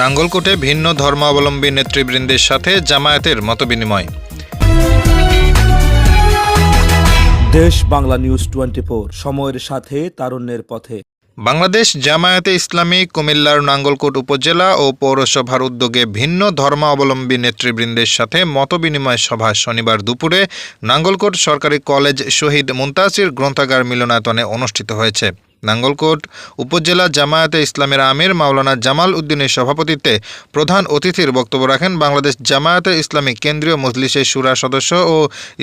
নাঙ্গলকোটে ভিন্ন ধর্মাবলম্বী নেতৃবৃন্দের সাথে জামায়াতের মতবিনিময়। দেশ বাংলা নিউজ টোয়েন্টি সময়ের সাথে তারুণ্যের পথে। বাংলাদেশ জামায়াতে ইসলামী কুমিল্লার নাঙ্গলকোট উপজেলা ও পৌরসভার উদ্যোগে ভিন্ন ধর্মাবলম্বী নেতৃবৃন্দের সাথে মতবিনিময় সভা শনিবার দুপুরে নাঙ্গলকোট সরকারি কলেজ শহীদ মুন্তাসির গ্রন্থাগার মিলনায়তনে অনুষ্ঠিত হয়েছে। নাঙ্গলকোট উপজেলা জামায়াতে ইসলামের আমির মাওলানা জামাল উদ্দিনের সভাপতিত্বে প্রধান অতিথির বক্তব্য রাখেন বাংলাদেশ জামায়াতে ইসলামী কেন্দ্রীয় মজলিসের সুরা সদস্য ও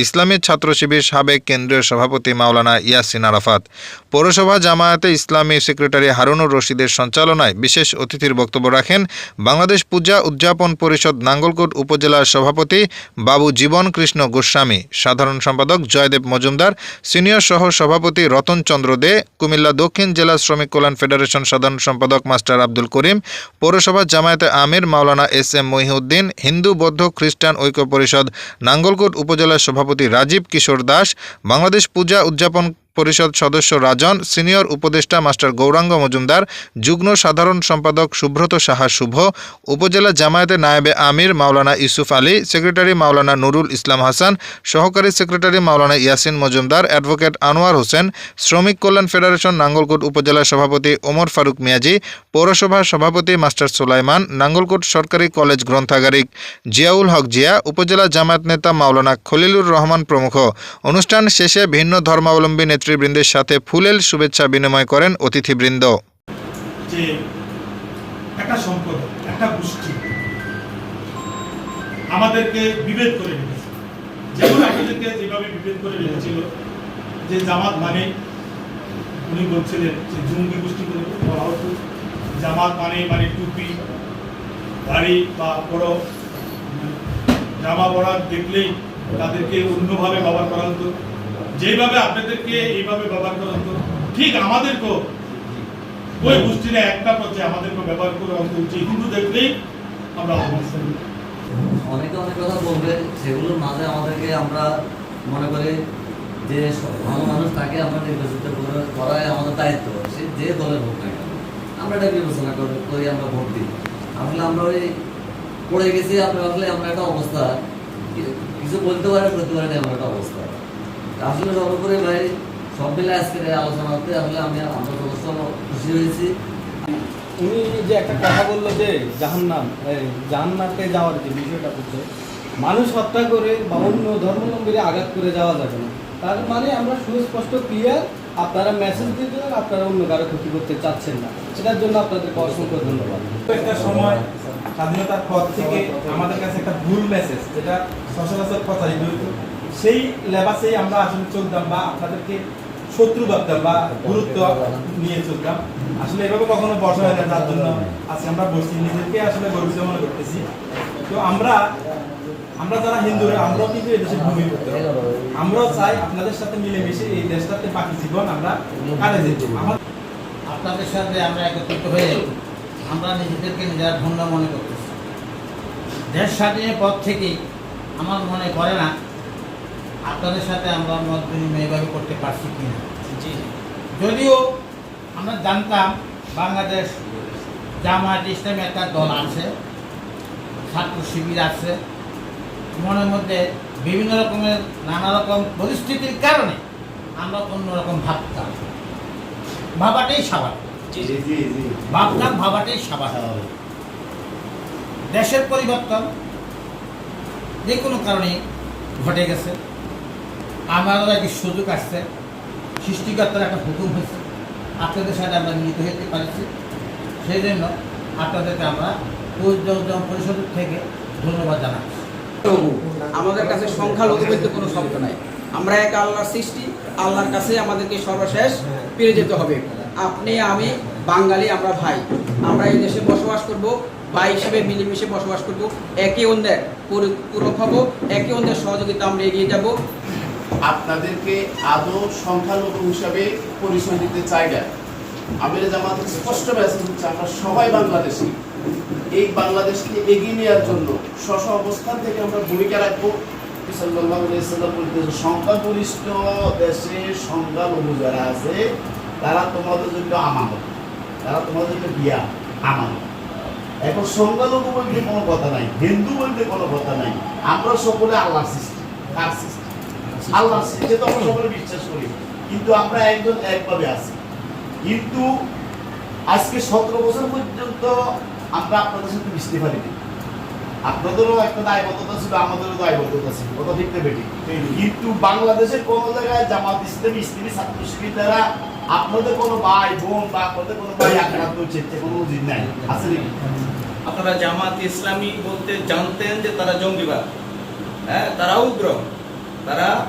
ইসলামী ছাত্র শিবির সাবেক কেন্দ্রীয় সভাপতি মাওলানা ইয়াসিন আরাফাত। পৌরসভা জামায়াতে ইসলামী সেক্রেটারি হারুনুর রশিদের সঞ্চালনায় বিশেষ অতিথির বক্তব্য রাখেন বাংলাদেশ পূজা উদযাপন পরিষদ নাঙ্গলকোট উপজেলার সভাপতি বাবু জীবন কৃষ্ণ গোস্বামী, সাধারণ সম্পাদক জয়দেব মজুমদার, সিনিয়র সহ সভাপতি রতন চন্দ্র দে, কুমিল্লা দক্ষিণ জেলা শ্রমিক কল্যাণ ফেডারেশন সাধারণ সম্পাদক মাস্টার আব্দুল করিম, পৌরসভা জামায়াতে আমির মাওলানা এস এম মহিউদ্দিন, হিন্দু বৌদ্ধ খ্রিস্টান ঐক্য পরিষদ, নাঙ্গলকোট উপজেলার সভাপতি রাজীব কিশোর দাস, বাংলাদেশ পূজা উদযাপন পরিষদ সদস্য রাজন, সিনিয়র উপদেষ্টা মাস্টার গৌরাঙ্গ মজুমদার, যুগ্ম সাধারণ সম্পাদক সুব্রত সাহা শুভ, উপজেলা জামায়াতে নায়েবে আমির মাওলানা ইউসুফ আলী, সেক্রেটারি মাওলানা নুরুল ইসলাম হাসান, সহকারী সেক্রেটারি মাওলানা ইয়াসিন মজুমদার, অ্যাডভোকেট আনোয়ার হোসেন, শ্রমিক কল্যাণ ফেডারেশন নাঙ্গলকোট উপজেলা সভাপতি ওমর ফারুক মিয়াজি, পৌরসভা সভাপতি মাস্টার সুলাইমান, নাঙ্গলকোট সরকারি কলেজ গ্রন্থাগারিক জিয়াউল হক জিয়া, উপজেলা জামায়াত নেতা মাওলানা খলিলুর রহমান প্রমুখ। অনুষ্ঠান শেষে ভিন্ন ধর্মাবলম্বী নেতৃবৃন্দের সাথে ফুলেল শুভেচ্ছা বিনিময় করেন অতিথিবৃন্দ। আমাদেরকে বিভেদ করে যেমন যেভাবে বিভেদ করে রেখেছিল, যে জামাত মানে উনি বলছিলেন যে জঙ্গি গোষ্ঠী জামাত মানে মানে টুপি দাড়ি বা বড় মানে জামা পড়া দেখলেই তাদেরকে অন্যভাবে ব্যবহার করা হতো। যেভাবে আপনাদেরকে এইভাবে ব্যবহার করা হতো, ঠিক আমাদেরকেও। ওই গোষ্ঠীরা একটা পর্যায়ে আমাদেরকে ব্যবহার করে অন্ত উচিত হিন্দু দেখলেই আমরা অবস্থান অনেকে অনেক কথা বলবে, সেগুলোর মাঝে আমাদেরকে আমরা মনে করি যে ভালো মানুষ তাকে আমরা নির্বাচিত করে- করাই আমাদের দায়িত্ব। সে যে দলের হোক না আমরা এটা বিবেচনা করি করি আমরা ভোট দিই। আসলে আমরা ওই পড়ে গেছি আপনি আসলে আমরা একটা অবস্থা। কিছু বলতে পারে, করতে পারে, এমন একটা অবস্থা। আসলে সর্বোপরি ভাই সব মিলে আজকের এই আলোচনাতে আসলে আমি আমরা যথেষ্ট খুশি হয়েছি। উনি যে একটা কথা বলল যে জাহান্নাম এই জাহান্নামে যাওয়ার যে বিষয়টা বলছে মানুষ হত্যা করে বা অন্য ধর্মাবলম্বীরা আঘাত করে যাওয়া যাবে না। তার মানে আমরা সুস্পষ্ট ক্লিয়ার আপনারা মেসেজ দিতে আপনারা অন্য কারও ক্ষতি করতে চাচ্ছেন না। সেটার জন্য আপনাদেরকে অসংখ্য ধন্যবাদ। একটা সময় স্বাধীনতার পর থেকে আমাদের কাছে একটা ভুল মেসেজ যেটা সচরাচর প্রচারিত সেই লেবাসেই আমরা আসলে চলতাম বা আপনাদেরকে শত্রু ভাবতাম বা গুরুত্ব নিয়ে চলতাম। আসলে এভাবে কখনো বসা হয় না, তার জন্য আজকে আমরা বসছি নিজেদেরকে আসলে গর্বিত মনে করতেছি। তো আমরা আমরা যারা হিন্দুরা আমরাও কিন্তু এই দেশের ভূমিপুত্র আমরাও চাই আপনাদের সাথে মিলেমিশে এই দেশটাতে বাকি জীবন আমরা কাটে যেতে আপনাদের সাথে আমরা একত্রিত হয়ে আমরা নিজেদেরকে নিজেরা ধন্য মনে করতেছি। দেশ স্বাধীনের পর থেকেই আমার মনে করে না আপনাদের সাথে আমরা মত বিনিময় এভাবে করতে পারছি কি কিনা যদিও আমরা জানতাম বাংলাদেশ জামায়াত ইসলামী একটা দল আছে ছাত্র শিবির আছে মনের মধ্যে বিভিন্ন রকমের নানা রকম পরিস্থিতির কারণে আমরা অন্যরকম ভাবতাম। ভাবাটাই স্বাভাবিক। ভাবতাম ভাবাটাই স্বাভাবিক। দেশের পরিবর্তন যে কোনো কারণে ঘটে গেছে। আমারও একটি সুযোগ আসছে। সৃষ্টিকর্তার একটা হুকুম হয়েছে। আপনাদের সাথে আমরা মিলিত হতে পারছি। সেই জন্য আপনাদেরকে আমরা উদ্যোগ পরিষদ থেকে ধন্যবাদ জানাচ্ছি। আমাদের কাছে সংখ্যালঘু কোনো শব্দ নাই। আমরা এক আল্লাহর সৃষ্টি, আল্লাহর কাছে আমাদেরকে সর্বশেষ পেরে যেতে হবে। আপনি, আমি, বাঙালি, আমরা ভাই। আমরা এই দেশে বসবাস করব, ভাই হিসেবে মিলেমিশে বসবাস করব। একে অন্যের পরি- হব একে অন্যের সহযোগিতা আমরা এগিয়ে যাব। আপনাদেরকে আদৌ সংখ্যালঘু হিসাবে পরিচয় দিতে চাই না। আমির জামাত স্পষ্ট মেসেজ হচ্ছে আমরা সবাই বাংলাদেশি। এই বাংলাদেশকে এগিয়ে নেওয়ার জন্য স্ব অবস্থান থেকে আমরা ভূমিকা রাখব। সংখ্যাগরিষ্ঠ দেশে সংখ্যালঘু যারা আছে, তারা তোমাদের জন্য আমানত। তারা তোমাদের জন্য বিয়া, আমানত। এখন সংখ্যালঘু বলতে কোনো কথা নাই, হিন্দু বলতে কোনো কথা নাই। আমরা সকলে আল্লাহ সৃষ্টি সৃষ্টি। আল্লাহর সৃষ্টি তো আমরা সকলে বিশ্বাস করি। কিন্তু আমরা একজন একভাবে আছি। কিন্তু আজকে সতেরো বছর পর্যন্ত আমরা আপনাদের সাথে মিশতে পারিনি। আপনাদেরও একটা দায়বদ্ধতা ছিল, আমাদেরও দায়বদ্ধতা ছিল। কথা ঠিক কিন্তু বাংলাদেশের কোন জায়গায় জামাত ইসলামী ইসলামী ছাত্র শিবিরা আপনাদের কোনো ভাই বোন বা আপনাদের কোনো ভাই আক্রান্ত হচ্ছে কোনো উচিত নাই। আছে নাকি? আপনারা জামাত ইসলামী বলতে জানতেন যে তারা জঙ্গিবাদ। হ্যাঁ তারা উগ্র। তারা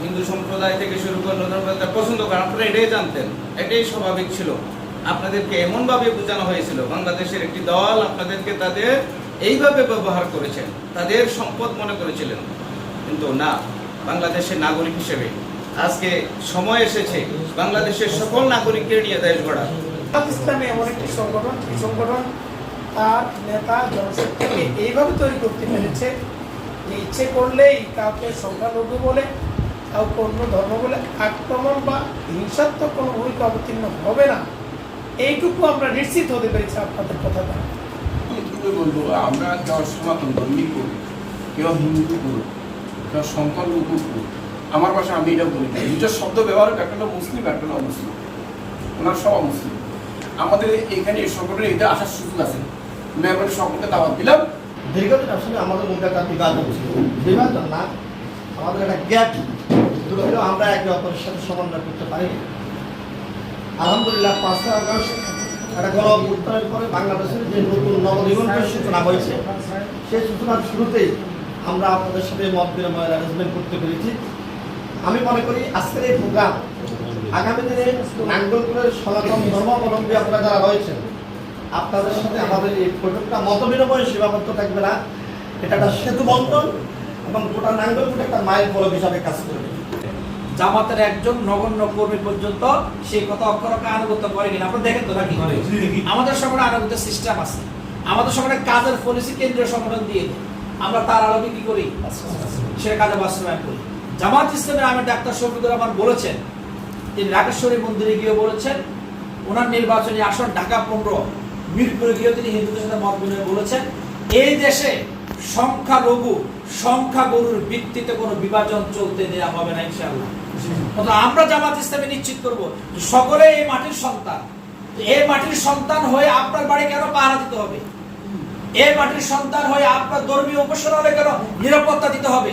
হিন্দু সম্প্রদায় থেকে শুরু করে নতুন পছন্দ করেন আপনারা এটাই জানতেন, এটাই স্বাভাবিক ছিল। আপনাদেরকে এমনভাবে বোঝানো হয়েছিল, বাংলাদেশের একটি দল আপনাদেরকে তাদের এইভাবে ব্যবহার করেছেন, তাদের সম্পদ মনে করেছিলেন। কিন্তু না, বাংলাদেশের নাগরিক হিসেবে আজকে সময় এসেছে, বাংলাদেশের সকল নাগরিককে নিয়ে দেশ গড়া ইসলামী এমন একটি সংগঠন সংগঠন তার নেতা, জনশক্তিকে এইভাবে তৈরি করতে পেরেছে ইচ্ছে করলেই কাউকে সংখ্যালঘু বলে কাউকে অন্য ধর্ম বলে আক্রমণ বা হিংসাত্মক কোনো ভূমিকা অবতীর্ণ হবে না। এইটুকু আমরা নিশ্চিত হতে পেরেছি আপনাদের কথা দ্বারা বলব? আমরা কেউ সনাতন ধর্মী করি, কেউ হিন্দু করুক, কেউ সংখ্যালঘু করুক, আমার ভাষা আমি এটা বলি না। দুটো শব্দ ব্যবহার একটা মুসলিম একটা অমুসলিম। ওনার সব মুসলিম আমাদের এখানে সংগঠনে এটা আসার সুযোগ আছে। মেহরবানি সকলকে দাওয়াত দিলাম। দীর্ঘদিন আসলে আমাদের মধ্যে একটা বিভাজন ছিল বিভাজন না, আমাদের একটা গ্যাপ দুটো আমরা একে অপরের সাথে সমন্বয় করতে পারি আলহামদুলিল্লাহ পাঁচটা আগস্ট একটা গণ উত্তরের পরে বাংলাদেশের যে নতুন নবদিগন্তের সূচনা হয়েছে, সেই সূচনার শুরুতেই আমরা আপনাদের সাথে মত বিনিময়ের অ্যারেঞ্জমেন্ট করতে পেরেছি। আমি মনে করি আজকের এই প্রোগ্রাম আগামী দিনে নাঙ্গলপুরের সনাতন ধর্মাবলম্বী আপনারা যারা রয়েছেন আপনাদের সাথে আমাদের এই বৈঠকটা মত বিনিময়ে সীমাবদ্ধ থাকবে না। এটা একটা সেতু বন্ধন এবং গোটা নাঙ্গলপুরে একটা মাইল ফলক হিসাবে কাজ করবে জামাতের একজন নগণ্য কর্মী পর্যন্ত সেই কথা অক্ষরকে আনুগত্য করে কিনা আপনারা দেখেন তো নাকি আমাদের সংগঠনে আনুগত্য সিস্টেম আছে। আমাদের সংগঠনে কাজের পলিসি কেন্দ্রীয় সংগঠন দিয়ে দেয়। আমরা তার আলোকে কি করি সে কাজে বাস্তবায়ন করি। জামাত ইসলামের আমি ডাক্তার শফিকুর রহমান বলেছেন তিনি রাকেশ্বরী মন্দিরে গিয়ে বলেছেন ওনার নির্বাচনী আসন ঢাকা পনেরো। মিরপুরে গিয়ে তিনি হিন্দুদের সাথে বলেছেন। এই দেশে সংখ্যালঘু ভিত্তিতে কোনো বিভাজন চলতে দেওয়া হবে না আমরা জামাত নিশ্চিত করব সকলে এই মাটির সন্তান। এই মাটির সন্তান হয়ে আপনার বাড়ি কেন পাহারা দিতে হবে? এই মাটির সন্তান হয়ে আপনার ধর্মীয় উপাসনালয় কেন নিরাপত্তা দিতে হবে?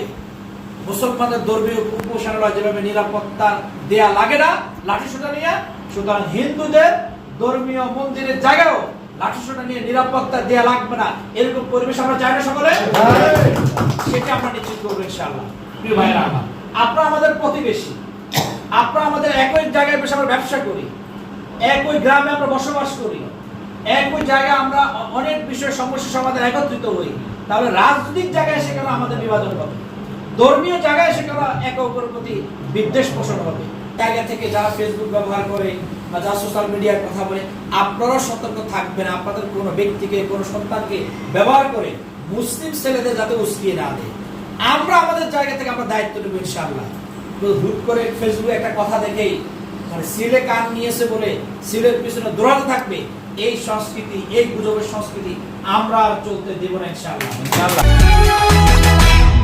মুসলমানদের ধর্মীয় উপাসনালয় যেভাবে নিরাপত্তা দেয়া লাগে না লাঠি সোটা নিয়ে, সুতরাং হিন্দুদের ধর্মীয় মন্দিরের জায়গাও লাঠি সোটা নিয়ে নিরাপত্তা লাগবে না। এরকম পরিবেশ আমরা চাই না সকলে? সেটা আমরা নিশ্চিত করব প্রিয় আমার আপনারা আমাদের প্রতিবেশী। আপনারা আমাদের একই জায়গায় বসে আমরা ব্যবসা করি। একই গ্রামে আমরা বসবাস করি। একই জায়গায় আমরা অনেক বিষয় সমস্যা সমাধান একত্রিত হই। তাহলে রাজনৈতিক জায়গায় সেখানে আমাদের বিভাজন হবে ধর্মীয় জায়গায় সেখানে একে অপরের প্রতি বিদ্বেষ পোষণ হবে জায়গা থেকে যারা ফেসবুক ব্যবহার করে বা যারা সোশ্যাল মিডিয়ার কথা বলে, আপনারাও সতর্ক থাকবেন, আপনাদের কোনো ব্যক্তিকে, কোনো সন্তানকে ব্যবহার করে মুসলিম ছেলেদের যাতে উস্কিয়ে না দেয়। আমরা আমাদের জায়গা থেকে আমরা দায়িত্ব নেব ইনশাআল্লাহ। হুট করে ফেসবুকে একটা কথা দেখেই মানে সিলে কান নিয়েছে বলে সিলের পিছনে দৌড়াতে থাকবে, এই সংস্কৃতি, এই গুজবের সংস্কৃতি আমরা চলতে দেব না ইনশাআল্লাহ।